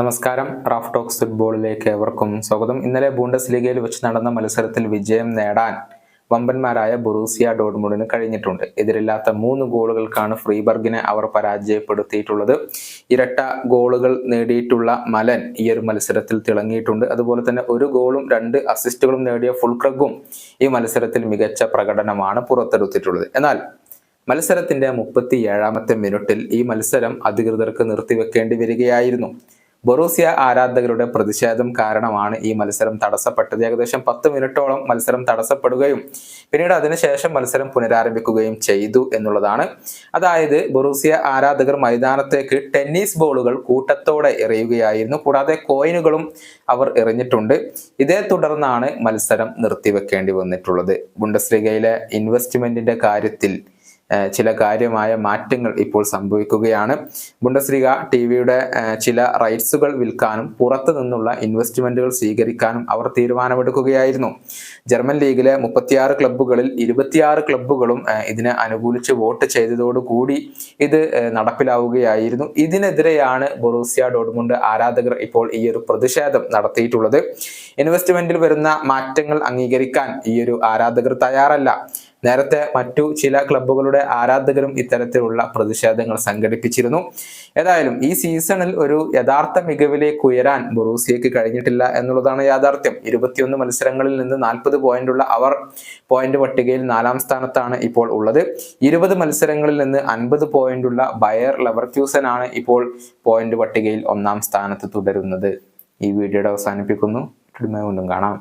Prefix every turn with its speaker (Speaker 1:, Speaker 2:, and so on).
Speaker 1: നമസ്കാരം. Raf talks ഫുട്ബോളിലേക്ക് ഏവർക്കും സ്വാഗതം. ഇന്നലെ ബൂണ്ടസ് ലീഗയിൽ വെച്ച് നടന്ന മത്സരത്തിൽ വിജയം നേടാൻ വമ്പന്മാരായ ബൊറൂസിയ ഡോഡ്മുഡിന് കഴിഞ്ഞിട്ടുണ്ട്. എതിരില്ലാത്ത മൂന്ന് ഗോളുകൾക്കാണ് ഫ്രീബർഗിനെ അവർ പരാജയപ്പെടുത്തിയിട്ടുള്ളത്. ഇരട്ട ഗോളുകൾ നേടിയിട്ടുള്ള മലൻ ഈ ഒരു മത്സരത്തിൽ തിളങ്ങിയിട്ടുണ്ട്. അതുപോലെ തന്നെ ഒരു ഗോളും രണ്ട് അസിസ്റ്റുകളും നേടിയ ഫുൾക്രഗും ഈ മത്സരത്തിൽ മികച്ച പ്രകടനമാണ് പുറത്തെടുത്തിട്ടുള്ളത്. എന്നാൽ മത്സരത്തിന്റെ മുപ്പത്തി ഏഴാമത്തെ മിനിറ്റിൽ ഈ മത്സരം അധികൃതർക്ക് നിർത്തിവെക്കേണ്ടി വരികയായിരുന്നു. ബൊറൂസിയ ആരാധകരുടെ പ്രതിഷേധം കാരണമാണ് ഈ മത്സരം തടസ്സപ്പെട്ടത്. ഏകദേശം പത്ത് മിനിറ്റോളം മത്സരം തടസ്സപ്പെടുകയും പിന്നീട് അതിനുശേഷം മത്സരം പുനരാരംഭിക്കുകയും ചെയ്തു എന്നുള്ളതാണ്. അതായത് ബൊറൂസിയ ആരാധകർ മൈതാനത്തേക്ക് ടെന്നീസ് ബോളുകൾ കൂട്ടത്തോടെ എറിയുകയായിരുന്നു. കൂടാതെ കോയിനുകളും അവർ എറിഞ്ഞിട്ടുണ്ട്. ഇതേ തുടർന്നാണ് മത്സരം നിർത്തിവെക്കേണ്ടി വന്നിട്ടുള്ളത്. ബുണ്ടസ്ലിഗയിലെ ഇൻവെസ്റ്റ്മെന്റിന്റെ കാര്യത്തിൽ ചില കാര്യമായ മാറ്റങ്ങൾ ഇപ്പോൾ സംഭവിക്കുകയാണ്. ബുണ്ടസ്ലിഗ ടിവിയുടെ ചില റൈറ്റ്സുകൾ വിൽക്കാനും പുറത്തു നിന്നുള്ള ഇൻവെസ്റ്റ്മെന്റുകൾ സ്വീകരിക്കാനും അവർ തീരുമാനമെടുക്കുകയായിരുന്നു. ജർമ്മൻ ലീഗിലെ മുപ്പത്തിയാറ് ക്ലബ്ബുകളിൽ ഇരുപത്തിയാറ് ക്ലബ്ബുകളും ഇതിനെ അനുകൂലിച്ച് വോട്ട് ചെയ്തതോടുകൂടി ഇത് നടപ്പിലാവുകയായിരുന്നു. ഇതിനെതിരെയാണ് ബൊറൂസിയ ഡോട്ട്മുണ്ട് ആരാധകർ ഇപ്പോൾ ഈ ഒരു പ്രതിഷേധം നടത്തിയിട്ടുള്ളത്. ഇൻവെസ്റ്റ്മെന്റിൽ വരുന്ന മാറ്റങ്ങൾ അംഗീകരിക്കാൻ ഈ ഒരു ആരാധകർ തയ്യാറല്ല. നേരത്തെ മറ്റു ചില ക്ലബ്ബുകളുടെ ആരാധകരും ഇത്തരത്തിലുള്ള പ്രതിഷേധങ്ങൾ സംഘടിപ്പിച്ചിരുന്നു. ഏതായാലും ഈ സീസണിൽ ഒരു യഥാർത്ഥ മികവിലേക്ക് ഉയരാൻ ബൊറൂസിയക്ക് കഴിഞ്ഞിട്ടില്ല എന്നുള്ളതാണ് യാഥാർത്ഥ്യം. ഇരുപത്തിയൊന്ന് മത്സരങ്ങളിൽ നിന്ന് നാൽപ്പത് പോയിന്റുള്ള അവർ പോയിന്റ് പട്ടികയിൽ നാലാം സ്ഥാനത്താണ് ഇപ്പോൾ ഉള്ളത്. ഇരുപത് മത്സരങ്ങളിൽ നിന്ന് അൻപത് പോയിന്റുള്ള ബയർ ലെവർക്യൂസൻ ആണ് ഇപ്പോൾ പോയിന്റ് പട്ടികയിൽ ഒന്നാം സ്ഥാനത്ത് തുടരുന്നത്. ഈ വീഡിയോയുടെ അവസാനിപ്പിക്കുന്നു. കാണാം.